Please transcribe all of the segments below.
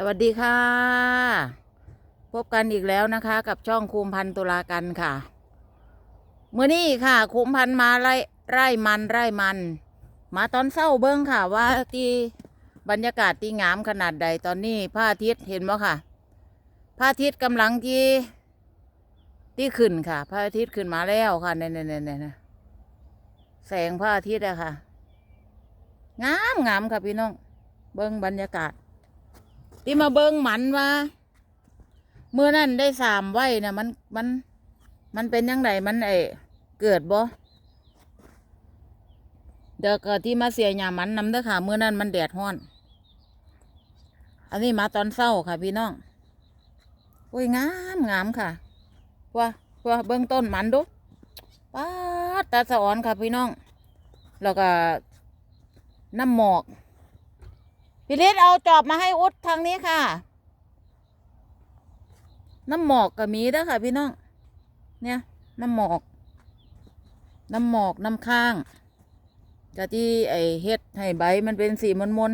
สวัสดีค่ะ พบกันอีกแล้วนะคะ กับช่องคุมพันธุ์ตุลากันค่ะเมื่อนี้ค่ะคุมพันธ์มาไร่ไร่มันไร่มัน มาตอนเศร้าเบิ้งค่ะ ว่าที่บรรยากาศที่งามขนาดใดตอนนี้พระอาทิตย์เห็นไหมค่ะพระอาทิตย์กำลังที่ที่ขึ้นค่ะพระอาทิตย์ขึ้นมาแล้วค่ะเนี่ยเนี่ยเนี่ยเนี่ยแสงพระอาทิตย์อะค่ะ งามงามค่ะพี่น้อง เบิ้งบรรยากาศ ที่มาเบิ้งหมันว่าเมื่อนั้นได้สามไว้นะมันมัน มันเป็นยังไงมันไอเกิดบ่เดี๋ยวก็ที่มาเสียหยามันนำเด้อค่ะเมื่อนั้นมันแดดห้อน อันนี้มาตอนเศร้าค่ะ พี่น้องโอ้ยงามงามค่ะว่าว่าเบิ้งต้นมันดูป้าตาสะอ่อนค่ะพี่น้อง แล้วก็น้ำหมอก พี่ฤทธิ์เอาจอบมาให้อุดทางนี้ค่ะ น้ำหมอกก็มีด้อค่ะ พี่น้อง เนี่ย น้ำหมอก น้ำหมอกน้ำข้างกะที่ไอเฮ็ดให้ใบมันเป็นสีมนมน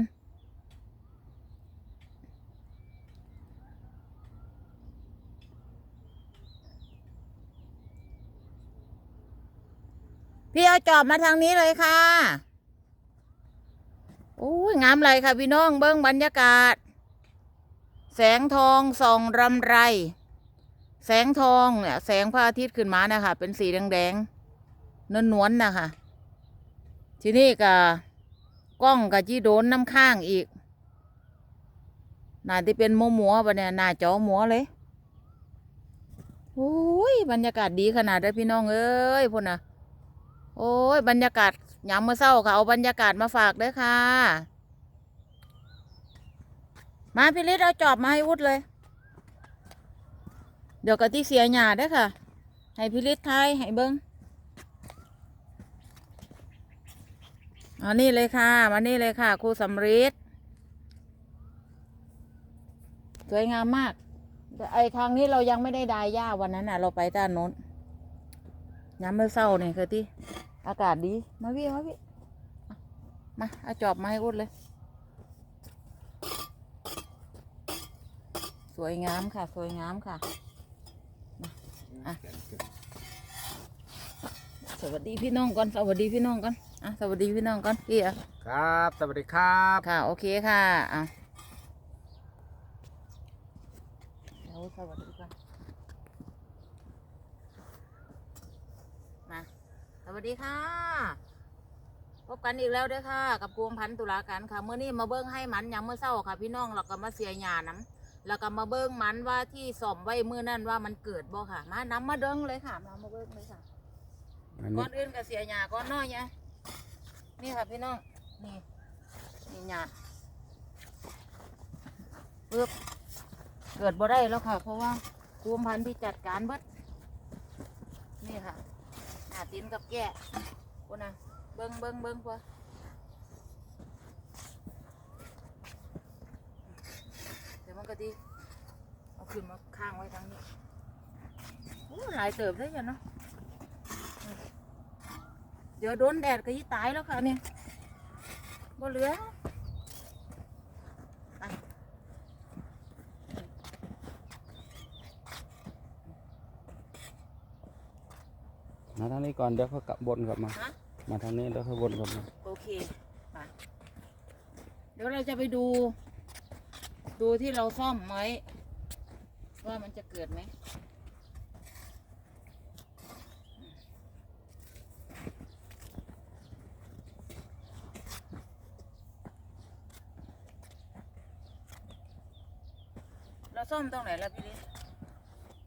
พี่เอาจอบมาทางนี้เลยค่ะ อ้ยงามเลยค่ะพี่น้องเบิ้งบรรยากาศ แสงทองส่องรำไร แสงทองเนี่ยแสงพระอาทิตย์ขึ้นมานะคะเป็นสีแดงๆนวลๆนะคะทีนี้ก็กล้องกับจีโดนน้ำข้างอีกน่าที่เป็นหมัวหมัวปะเนี่ยหน้าจอหมัวเลยโอ้ยบรรยากาศดีขนาดได้พี่น้องเอ้ยพุ่นนะโอ้ยบรรยากาศ ยามเมื่อเช้าค่ะเอาบรรยากาศมาฝากเด้อค่ะ มาพี่ฤทธิ์เอาจอบมาให้วุฒเลย เดี๋ยวกะที่เสียหยาเด้อค่ะ ให้พี่ฤทธิ์ทายให้เบิ้งเอานี่เลยค่ะ มานี่เลยค่ะครูสำริดสวยงามมากแต่ไอทางนี้เรายังไม่ได้ดายหญ้าวันนั้นน่ะ เราไปด้านโน้นยามเมื่อเช้าเนี่ยคือที่ อากาศดี มาพี่มาพี่อะมาเอาจอบมาให้อุดเลย สวยงามค่ะ สวยงามค่ะมาอะสวัสดีพี่น้องก่อน สวัสดีพี่น้องก่อนอะสวัสดีพี่น้องก่อนพี่อะครับ สวัสดีครับ ค่ะ โอเคค่ะอะเดี๋ยวสวัสดีก่อนมาส วัสดีค่ะ พบกันอีกแล้วเด้วยค่ะ กับกวงพันธุ์ตุลาการค่ะเมื่อนี้มาเบิ้งให้มันยามเมื่อเช้าค่ะ พี่น้องเราก็มาเสียหยาน้ำแล้วก็มาเบิ้งมันว่าที่สอมไว้มือนั่นว่ามันเกิดบ่ค่ะ มาน้ำมาเดิงเลยค่ะมามาเบิ้งเลยค่ะอันก่นี้อนอื่นก็เสียหยาก่อนเน้อยเนี่ยนี่ค่ะพี่น้องนี่นี่หยาปึ๊บเกิดบ่ได้แล้วค่ะ เพราะว่าคุมพันธุ์ที่จัดการเบิดนี่ค่ะหน้า ตีนกับแก่คนน่ะเบิ้งเบิ้งเบิ้งพวเดี๋ยวมันก็ดีเอาขึ้นมาข้างไว้ทางนี้โอ้หลายเติบได้ยังเนาะเดี๋ยวโดนแดดก็ยี่ตายแล้วค่ะเนี่ยบ่เหลือ มาทางนี้ก่อนเดี๋ยวเขากลับบนกลับมา ฮะ มาทางนี้แล้วเขาวนกลับมาโอเคไปเดี๋ยวเราจะไปดู ดูที่เราซ่อมไว้ว่ามันจะเกิดไหมเราซ่อมตรงไหนล่ะพี่ลิศ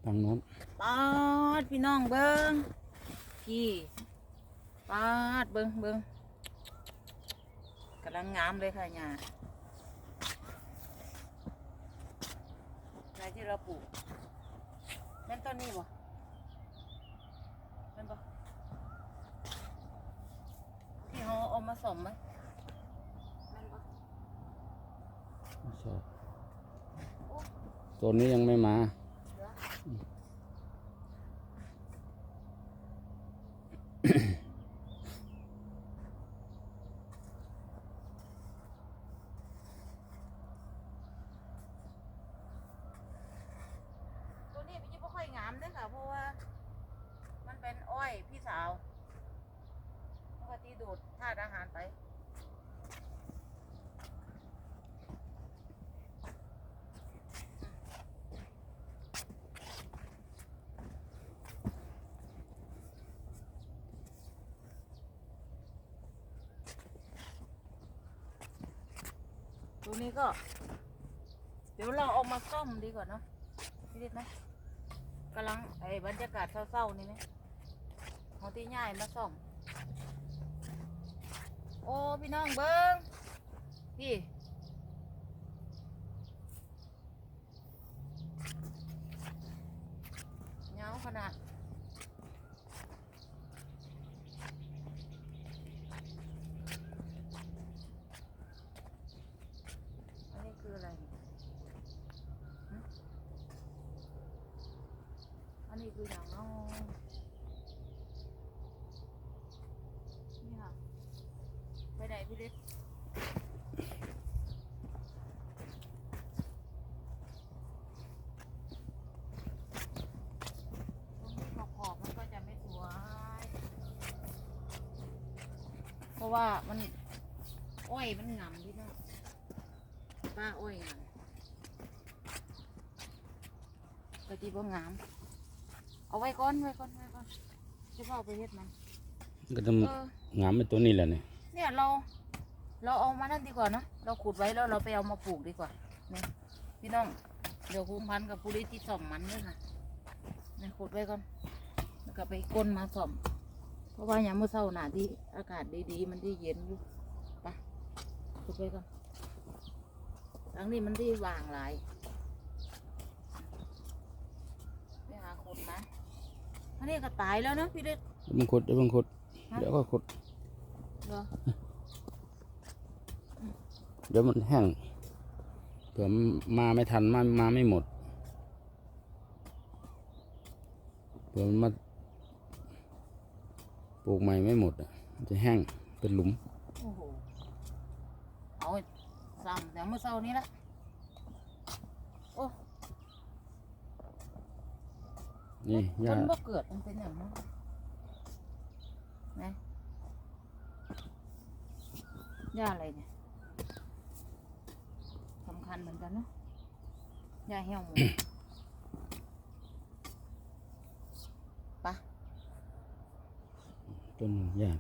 ทางโน้นปาดพี่น้องเบิง พี่ปาดเบิงเบิงกำลังงามเลยค่ะหญ้าอะไรที่เราปลูกแม่นต้นนี้บ่แม่นบ่ที่เขาเอามาสมไหมแม่นบ่ใช่ตัวนี้ยังไม่มา เหลือาติอาหารไปตัวนี้ก็ เดี๋ยวเราเอามาซ่อมดีกว่านะนี่ดิไหมกำลังไอ้บรรยากาศเศร้าๆนี่ไหมของที่ง่ายมาซ่อม โอ้พี่น้องเบิ้งพี่เงาขนาดอันนี้คืออะไรอันนี้คืออย่างน้องนี่ค่ะ ไปไหน พี่เล็กตรงนี้ขอบขอบๆมันก็จะไม่สวยเพราะว่ามันอ้อยมันหงำพี่น้องป้าอ้อยงามกะจีบ่งาม เอาไว้ก่อนไว้ก่อนไว้ก่อนจะเอาไปเฮ็ดมันก็ต้องเอองามเป็นตัวนี้แหละเนี่ยเนี่ยเรา เราเอามานั่นดีกว่าเนอะเราขุดไว้แล้วเราไปเอามาปลูกดีกว่าเนี่ยพี่น้องเดี๋ยวคุมพันธุ์กับผู้ที่ที่ส่อมมันด้วยค่ะเนี่ยขุดไว้ก่อนแล้วก็ไปก้นมาส่อม เพราะว่าอย่างเมื่อเช้าหนาที่อากาศดีๆ มันที่เย็นอยู่ไปขุดไว้ก่อนทั้งนี้มันที่ว่างหลายไปหาขุดนะอันนี้ก็ตายแล้วนะพี่เล็กเดี๋ยวมึงขุดเดี๋ยวมึงขุดฮะเดี๋ยวก็ขุดเหรอ เดี๋ยวมันแห้งเผื่อมันมาไม่ทันมามาไม่หมดเผื่อมันมาปลูกใหม่ไม่หมดอะมันจะแห้งเป็นหลุมโอ้โหเอาซ้ำแต่เมื่อเช้านี้ละโอ้นี่คย่านบ่เกิดมันเป็นอย่างนั้นนะย่าอะไรเนี่ยสำ คัญเหมือนกันเนาะย่าเหี่ยวหมูปะต้นย่าน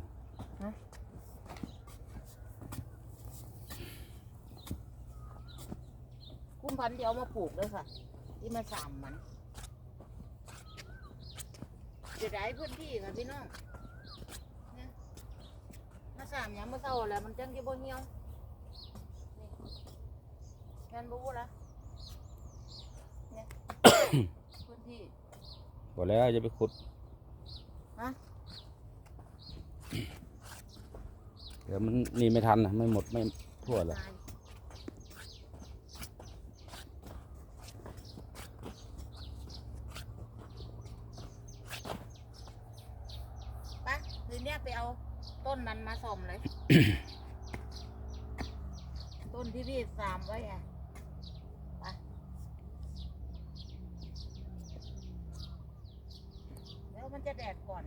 กุ้งพันธุ์เดียวมาปลูกเลยค่ะ ที่มาสามมันจะได้พื้นที่ค่ะพี่น้องเนี่ยมาสามอย่างมาเศร้าแล้วมันจังจะบ่เหี่ยวนี่ แม่นบ่ละเนี่ย พื้นที่ บอกแล้วจะไปขุดฮะ เดี๋ยวมันนี่ไม่ทันนะไม่หมดไม่ทั่วหรอก ตายไปคืนเนี้ยไปเอาต้นมันมาส่อมเลย ต้นที่พี่สามไว้อะไปแล้วมันจะแดดก่อน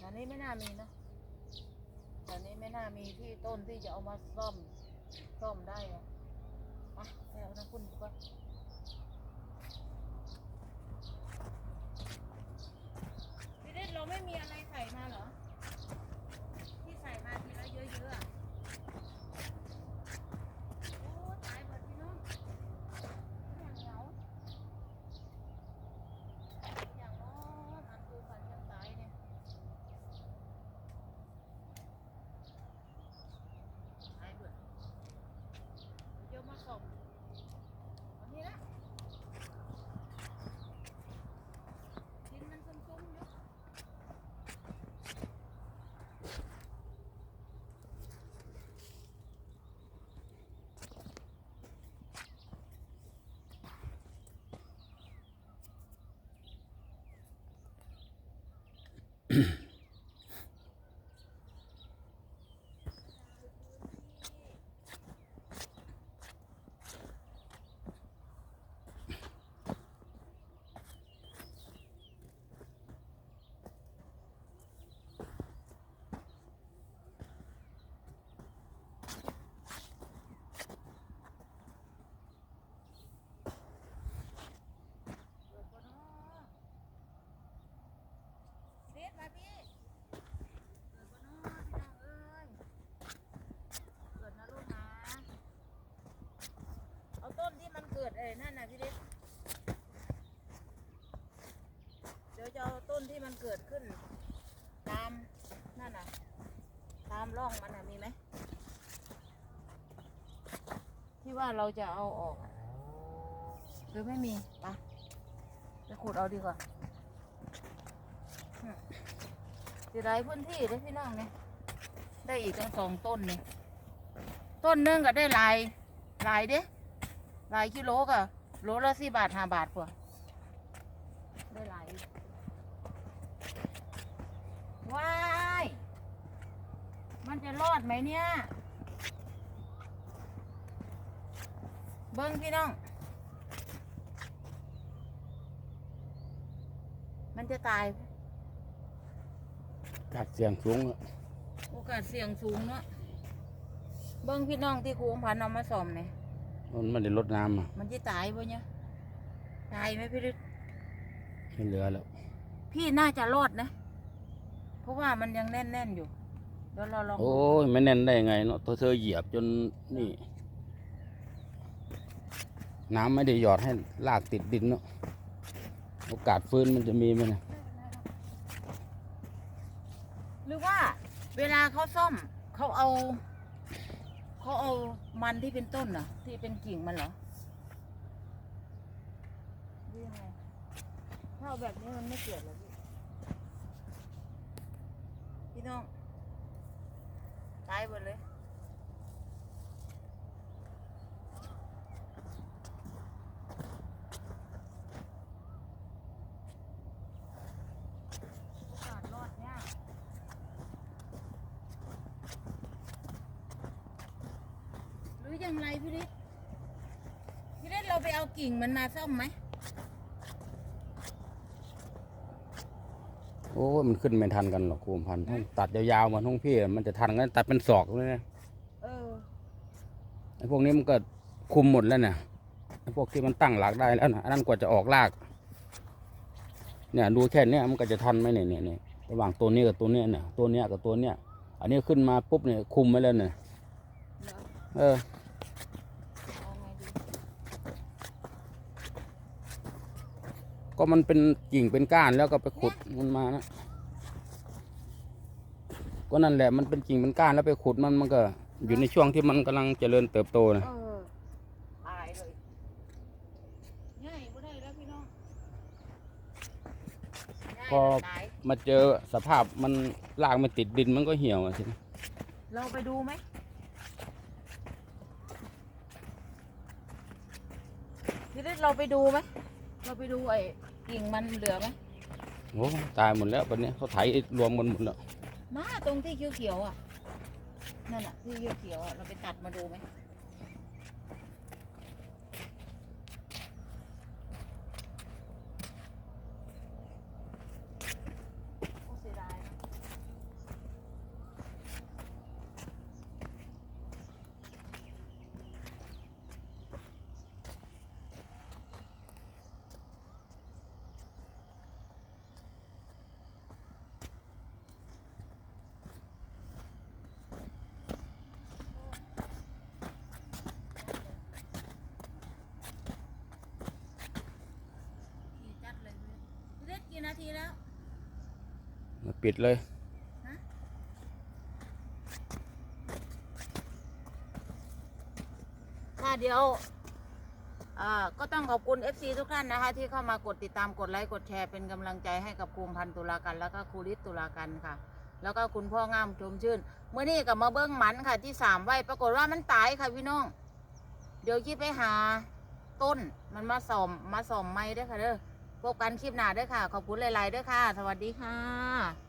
ตอ นี้ไม่น่ามีนะตอนนี้ไม่น่ามีที่ต้นที่จะเอามาซ่อมซ่อมได้อะไปไปเอาน้ำคุณดีกว่า แนั่นนะพี่เล็กเดี๋ยวจะเอาต้นที่มันเกิดขึ้น ตามนั่นนะตามร่องมันนะมีไหมที่ว่าเราจะเอาออกอะหรือไม่มีปะไปขุดเอาดีกว่าสิได้พื้นที่ได้พี่น้องเนี่ยได้อีกตั้งสองต้นนี่ต้นนึงก็ได้ลายลายเด้ หลายกิโลก็โลละสี่บาทห้าบาทกว่าได้หลายอยู่ว้ายมันจะรอดไหมเนี่ย เบิ้งพี่น้อง มันจะตาย กัดเสียงสูงอะโอกาสเสี่ยงสูงเนาะเบิ้งพี่น้องที่ครูอมพันธุ์เอามาซ่อมเนี่ย มันไม่ได้ลดน้ำอะมันจะตายปะเนี่ยตายไหมพี่ฤทธิ์ไม่เหลือแล้ว พี่น่าจะรอดนะ เพราะว่ามันยังแน่นๆอยู่เดี๋ยวเราลองดูโอ้ยไม่แน่นได้ไงเนาะตัวเธอเหยียบจนนี่ น้ำไม่ได้หยอดให้ลากติดดินเนาะโอกาสฟื้นมันจะมีไหมนะหรือว่าเวลาเขาซ่อมเขาเอา เขาเอามันที่เป็นต้นน่ะ ที่เป็นกิ่งมันเหรอหรือยังไงถ้าเอาแบบนี้มันไม่เกิดหรอกพี่พี่น้องตายหมดเลย โอกาสรอดยากหรือยังไรพี่ฤทธิ์พี่ฤทธิ์ เราไปเอากิ่งมันมาซ่อมไหมโอ้ยมันขึ้นไม่ทันกันหรอกครูพันธุ์ต้องตัดยาวๆมาท้องพี่มันจะทันกันตัดเป็นศอกเลยนะเออ ไอ้พวกนี้มันก็คุมหมดแล้วเนี่ยไอ้พวกที่มันตั้งหลักได้แล้วนะอันนั้นกว่าจะออกราก เนี่ยดูแค่เนี้ยมันก็จะทันไหมเนี่ยเนี่ยเนี่ยระหว่างตัวนี้กับตัวเนี้ยเนี่ยตัวเนี้ยกับตัวเนี้ย อันนี้ขึ้นมาปุ๊บเนี่ยคุมไว้แล้วเนี่ยเหรอเออ เอาไงดี ก็มันเป็นกิ่งเป็นก้านแล้วก็ไปขุดมันมานะก็นั่นแหละมันเป็นกิ่งเป็นก้านแล้วไปขุดมันมันก็อยู่ในช่วงที่มันกำลังเจริญเติบโตนะเออตายเลยง่ายบ่ได้แล้วพี่น้องง่ายพอแล้วตายมาเจอสภาพมันรากมันติดดินมันก็เหี่ยวอะสิเราไปดูไหมพี่ฤทธิ์เราไปดูไหมเราไปดูไอ้ กิ่งมันเหลือไหมโอ้ตายหมดแล้ววันนี้เขาไถรวมหมดหมดแล้วมาตรงที่เขียวๆอะนั่นอะที่เขียวๆอะเราไปตัดมาดูไหมโอ้เสียดายนะขี่จัดเลยพี่เล็กกี่ นาทีแล้ว มาปิดเลยค่ะเดี๋ยวอ่าก็ต้องขอบคุณ FC ทุกท่านนะคะ ที่เข้ามากดติดตามกดไลค์กดแชร์เป็นกำลังใจให้กับครูพันธ์ตุลากัน แล้วก็ครูฤทธิ์ตุลากันค่ะ แล้วก็คุณพ่องามชมชื่นเมื่อนี้กับมาเบิ้งหมันค่ะ ที่สามไว้ปรากฏว่ามันตายค่ะพี่น้อง เดี๋ยวคิดไปหาต้นมันมาส่อมมาส่อมไม้ด้วยค่ะเด้อ พบกันคลิปหน้าเด้อค่ะ ขอบคุณหลาย ๆเด้อค่ะ สวัสดีค่ะ